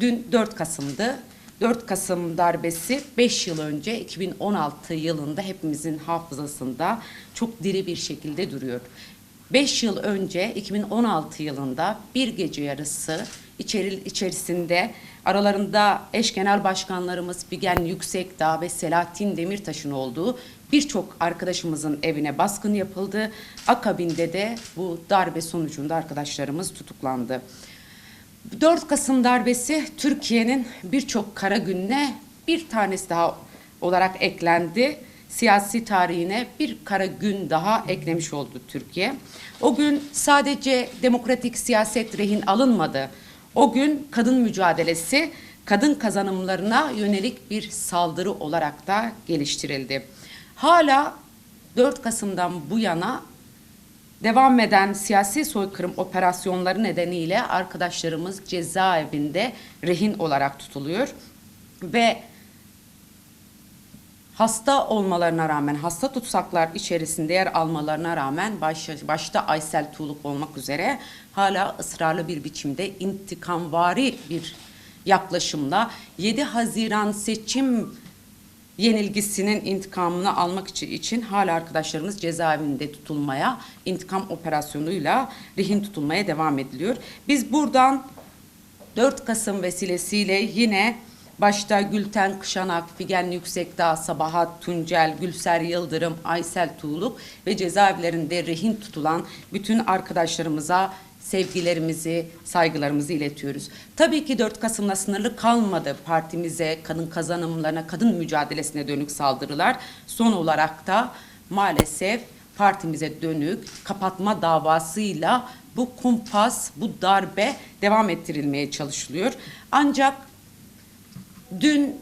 Dün 4 Kasım'dı. 4 Kasım darbesi 5 yıl önce 2016 yılında hepimizin hafızasında çok diri bir şekilde duruyor. 5 yıl önce 2016 yılında bir gece yarısı içeri, içerisinde aralarında eş genel başkanlarımız Figen Yüksekdağ ve Selahattin Demirtaş'ın olduğu birçok arkadaşımızın evine baskın yapıldı. Akabinde de bu darbe sonucunda arkadaşlarımız tutuklandı. 4 Kasım darbesi Türkiye'nin birçok kara gününe bir tanesi daha olarak eklendi. Siyasi tarihine bir kara gün daha eklemiş oldu Türkiye. O gün sadece demokratik siyaset rehin alınmadı. O gün kadın mücadelesi, kadın kazanımlarına yönelik bir saldırı olarak da geliştirildi. Hala 4 Kasım'dan bu yana Devam eden siyasi soykırım operasyonları nedeniyle arkadaşlarımız cezaevinde rehin olarak tutuluyor ve hasta olmalarına rağmen, hasta tutsaklar içerisinde yer almalarına rağmen başta, başta Aysel Tuğluk olmak üzere hala ısrarlı bir biçimde intikamvari bir yaklaşımla 7 Haziran seçim yenilgisinin intikamını almak için, hala arkadaşlarımız cezaevinde tutulmaya, intikam operasyonuyla rehin tutulmaya devam ediliyor. Biz buradan 4 Kasım vesilesiyle yine başta Gülten Kışanak, Figen Yüksekdağ, Sabahat Tuncel, Gülser Yıldırım, Aysel Tuğluk ve cezaevlerinde rehin tutulan bütün arkadaşlarımıza sevgilerimizi, saygılarımızı iletiyoruz. Tabii ki 4 Kasım'la sınırlı kalmadı partimize, kadın kazanımlarına, kadın mücadelesine dönük saldırılar. Son olarak da maalesef partimize dönük kapatma davasıyla bu kumpas, bu darbe devam ettirilmeye çalışılıyor. Ancak dün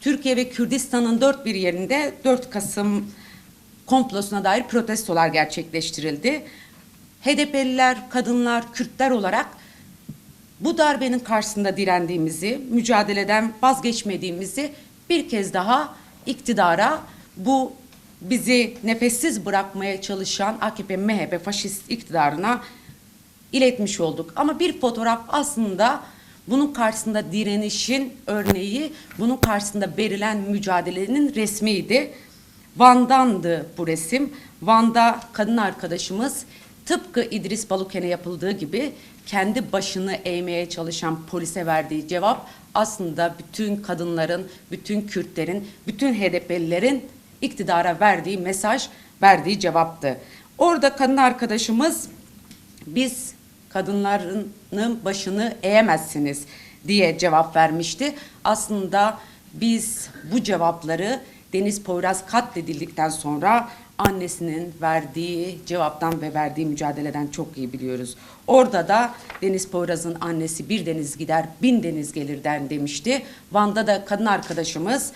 Türkiye ve Kürdistan'ın dört bir yerinde 4 Kasım komplosuna dair protestolar gerçekleştirildi. HDP'liler, kadınlar, Kürtler olarak bu darbenin karşısında direndiğimizi, mücadeleden vazgeçmediğimizi bir kez daha iktidara bu bizi nefessiz bırakmaya çalışan AKP, MHP, faşist iktidarına iletmiş olduk. Ama bir fotoğraf aslında bunun karşısında direnişin örneği, bunun karşısında verilen mücadelenin resmiydi. Van'dandı bu resim. Van'da kadın arkadaşımız tıpkı İdris Baluken'e yapıldığı gibi kendi başını eğmeye çalışan polise verdiği cevap aslında bütün kadınların, bütün Kürtlerin, bütün HDP'lilerin iktidara verdiği mesaj, verdiği cevaptı. Orada kadın arkadaşımız biz kadınların başını eğemezsiniz diye cevap vermişti. Aslında biz bu cevapları Deniz Poyraz katledildikten sonra annesinin verdiği cevaptan ve verdiği mücadeleden çok iyi biliyoruz. Orada da Deniz Poyraz'ın annesi bir deniz gider bin deniz gelirden demişti. Van'da da kadın arkadaşımız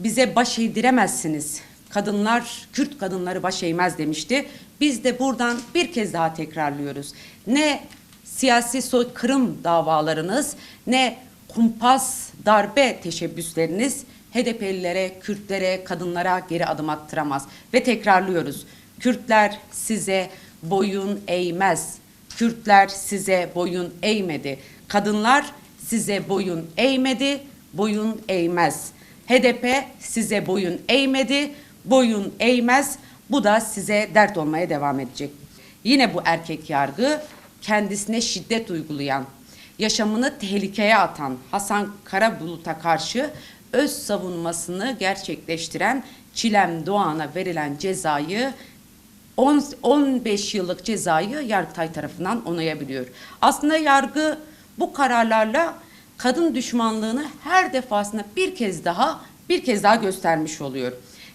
bize baş eğdiremezsiniz. Kadınlar, Kürt kadınları baş eğmez demişti. Biz de buradan bir kez daha tekrarlıyoruz. Ne siyasi soykırım davalarınız ne kumpas darbe teşebbüsleriniz HDP'lilere, Kürtlere, kadınlara geri adım attıramaz. Ve tekrarlıyoruz. Kürtler size boyun eğmez. Kürtler size boyun eğmedi. Kadınlar size boyun eğmedi, boyun eğmez. HDP size boyun eğmedi, boyun eğmez. Bu da size dert olmaya devam edecek. Yine bu erkek yargı kendisine şiddet uygulayan, yaşamını tehlikeye atan Hasan Karabulut'a karşı öz savunmasını gerçekleştiren Çilem Doğan'a verilen cezayı 10, 15 yıllık cezayı Yargıtay tarafından onayabiliyor. Aslında yargı bu kararlarla kadın düşmanlığını her defasında bir kez daha bir kez daha göstermiş oluyor.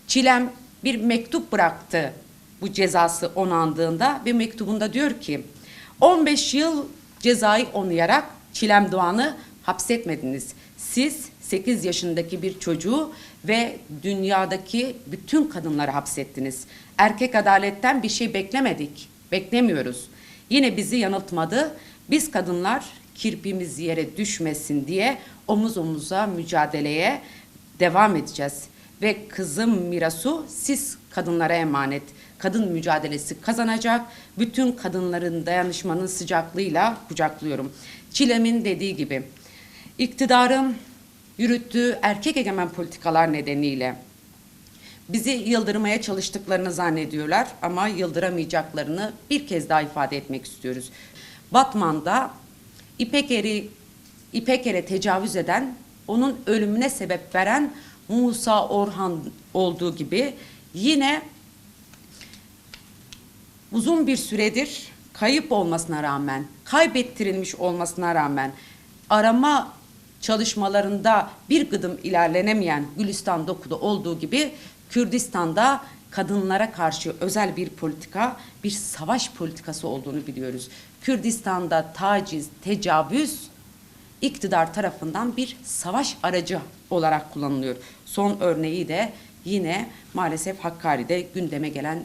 Çilem bir mektup bıraktı bu cezası onandığında ve mektubunda diyor ki 15 yıl cezayı onayarak Çilem Doğan'ı hapsetmediniz. Siz 8 yaşındaki bir çocuğu ve dünyadaki bütün kadınları hapsettiniz. Erkek adaletten bir şey beklemedik, beklemiyoruz. Yine bizi yanıltmadı. Biz kadınlar kirpimiz yere düşmesin diye omuz omuza mücadeleye devam edeceğiz. Ve kızım Mirasu siz kadınlara emanet. Kadın mücadelesi kazanacak. Bütün kadınların dayanışmanın sıcaklığıyla kucaklıyorum. Çilem'in dediği gibi iktidarın yürüttüğü erkek egemen politikalar nedeniyle bizi yıldırmaya çalıştıklarını zannediyorlar ama yıldıramayacaklarını bir kez daha ifade etmek istiyoruz. Batman'da İpek Eri İpek Er'e tecavüz eden, onun ölümüne sebep veren Musa Orhan olduğu gibi yine uzun bir süredir kayıp olmasına rağmen, kaybettirilmiş olmasına rağmen arama çalışmalarında bir gıdım ilerlenemeyen Gülistan Doku'da olduğu gibi Kürdistan'da kadınlara karşı özel bir politika, bir savaş politikası olduğunu biliyoruz. Kürdistan'da taciz, tecavüz iktidar tarafından bir savaş aracı olarak kullanılıyor. Son örneği de yine maalesef Hakkari'de gündeme gelen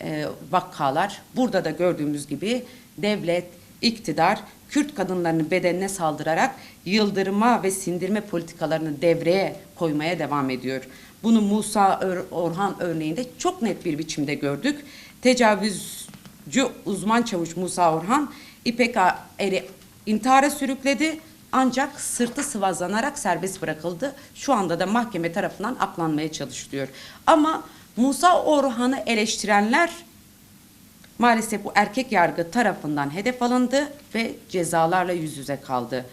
e, vakalar. Burada da gördüğümüz gibi devlet, iktidar Kürt kadınlarının bedenine saldırarak yıldırma ve sindirme politikalarını devreye koymaya devam ediyor. Bunu Musa Orhan örneğinde çok net bir biçimde gördük. Tecavüzcü uzman çavuş Musa Orhan İpek Er'i intihara sürükledi ancak sırtı sıvazlanarak serbest bırakıldı. Şu anda da mahkeme tarafından aklanmaya çalışılıyor. Ama Musa Orhan'ı eleştirenler maalesef bu erkek yargı tarafından hedef alındı ve cezalarla yüz yüze kaldı.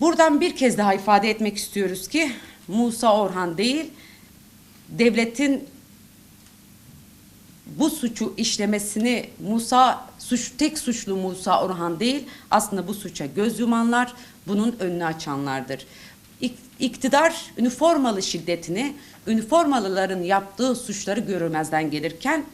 Buradan bir kez daha ifade etmek istiyoruz ki Musa Orhan değil, devletin bu suçu işlemesini Musa suç tek suçlu Musa Orhan değil aslında bu suça göz yumanlar bunun önünü açanlardır. İk- İktidar üniformalı şiddetini üniformalıların yaptığı suçları görülmezden gelirken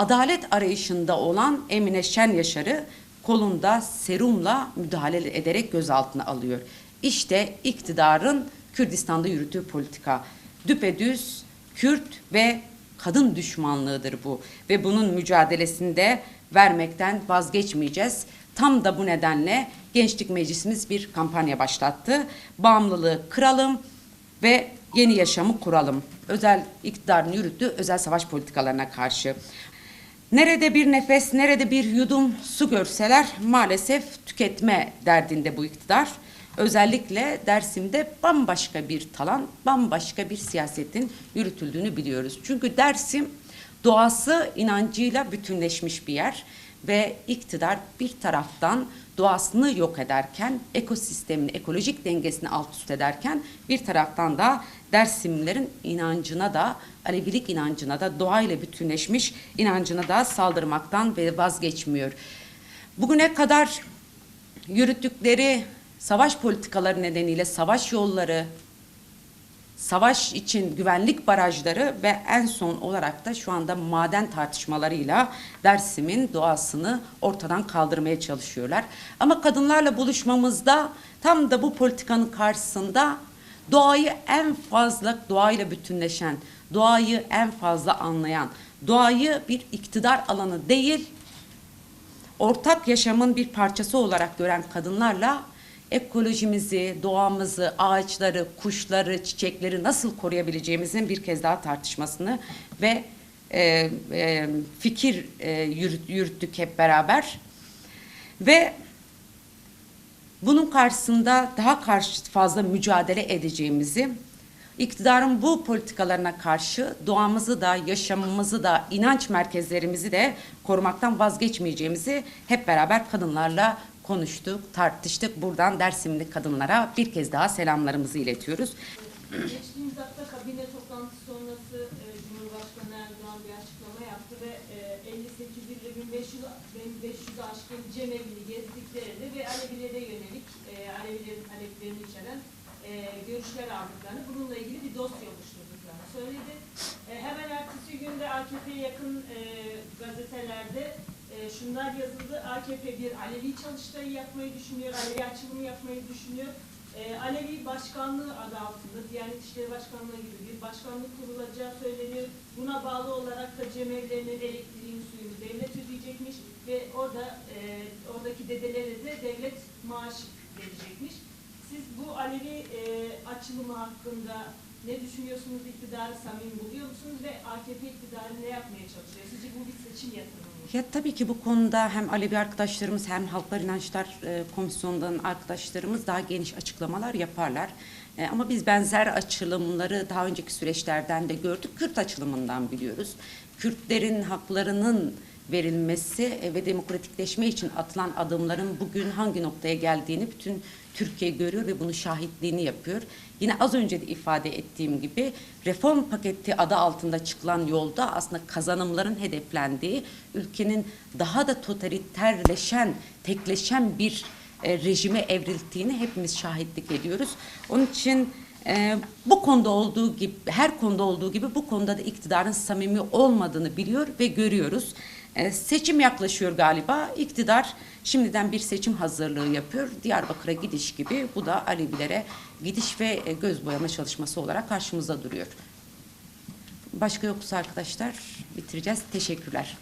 adalet arayışında olan Emine Şen Yaşar'ı kolunda serumla müdahale ederek gözaltına alıyor. İşte iktidarın Kürdistan'da yürüttüğü politika. Düpedüz Kürt ve kadın düşmanlığıdır bu ve bunun mücadelesinde vermekten vazgeçmeyeceğiz. Tam da bu nedenle Gençlik Meclisimiz bir kampanya başlattı. Bağımlılığı kıralım ve yeni yaşamı kuralım. Özel iktidarın yürüttüğü özel savaş politikalarına karşı. Nerede bir nefes, nerede bir yudum su görseler maalesef tüketme derdinde bu iktidar. Özellikle Dersim'de bambaşka bir talan, bambaşka bir siyasetin yürütüldüğünü biliyoruz. Çünkü Dersim doğası inancıyla bütünleşmiş bir yer ve iktidar bir taraftan doğasını yok ederken, ekosistemin ekolojik dengesini alt üst ederken bir taraftan da Dersimlilerin inancına da, Alevilik inancına da, doğayla bütünleşmiş inancına da saldırmaktan ve vazgeçmiyor. Bugüne kadar yürüttükleri savaş politikaları nedeniyle savaş yolları, savaş için güvenlik barajları ve en son olarak da şu anda maden tartışmalarıyla Dersim'in doğasını ortadan kaldırmaya çalışıyorlar. Ama kadınlarla buluşmamızda tam da bu politikanın karşısında doğayı en fazla doğayla bütünleşen, doğayı en fazla anlayan, doğayı bir iktidar alanı değil, ortak yaşamın bir parçası olarak gören kadınlarla ekolojimizi, doğamızı, ağaçları, kuşları, çiçekleri nasıl koruyabileceğimizin bir kez daha tartışmasını ve e, e, fikir e, yürüt- yürüttük hep beraber. Ve bunun karşısında daha karşı fazla mücadele edeceğimizi, iktidarın bu politikalarına karşı doğamızı da, yaşamımızı da, inanç merkezlerimizi de korumaktan vazgeçmeyeceğimizi hep beraber kadınlarla konuştuk, tartıştık. Buradan Dersimli kadınlara bir kez daha selamlarımızı iletiyoruz. Geçtiğimiz hafta kabine toplantısı sonrası e, Cumhurbaşkanı Erdoğan bir açıklama yaptı ve e, 58 ile 1500, 1500 aşkın cemevini gezdiklerini ve Alevilere yönelik e, Alevilerin taleplerini içeren e, görüşler aldıklarını, bununla ilgili bir dosya oluşturduklarını söyledi. E, hemen ertesi günde AKP'ye yakın e, gazetelerde e, şunlar yazıldı. AKP bir Alevi çalıştayı yapmayı düşünüyor, Alevi açılımı yapmayı düşünüyor. E, Alevi Başkanlığı adı altında Diyanet İşleri Başkanlığı gibi bir başkanlık kurulacağı söyleniyor. Buna bağlı olarak da cemevlerinin elektriğini suyunu devlet ödeyecekmiş ve orada e, oradaki dedelere de devlet maaş verecekmiş. Siz bu Alevi e, açılımı hakkında Ne düşünüyorsunuz? İktidarı samimi buluyor musunuz? Ve AKP iktidarı ne yapmaya çalışıyor? Sizce bu bir seçim yatırımı mı? Ya tabii ki bu konuda hem Alevi arkadaşlarımız hem Halklar İnançlar e, Komisyonu'ndan arkadaşlarımız daha geniş açıklamalar yaparlar. E, ama biz benzer açılımları daha önceki süreçlerden de gördük. Kürt açılımından biliyoruz. Kürtlerin haklarının verilmesi e, ve demokratikleşme için atılan adımların bugün hangi noktaya geldiğini bütün Türkiye görüyor ve bunun şahitliğini yapıyor. Yine az önce de ifade ettiğim gibi reform paketi adı altında çıkılan yolda aslında kazanımların hedeflendiği, ülkenin daha da totaliterleşen, tekleşen bir e, rejime evrildiğini hepimiz şahitlik ediyoruz. Onun için e, bu konuda olduğu gibi, her konuda olduğu gibi bu konuda da iktidarın samimi olmadığını biliyor ve görüyoruz. E, seçim yaklaşıyor galiba. İktidar şimdiden bir seçim hazırlığı yapıyor. Diyarbakır'a gidiş gibi bu da Alevilere gidiş ve e, göz boyama çalışması olarak karşımıza duruyor. Başka yoksa arkadaşlar bitireceğiz. Teşekkürler.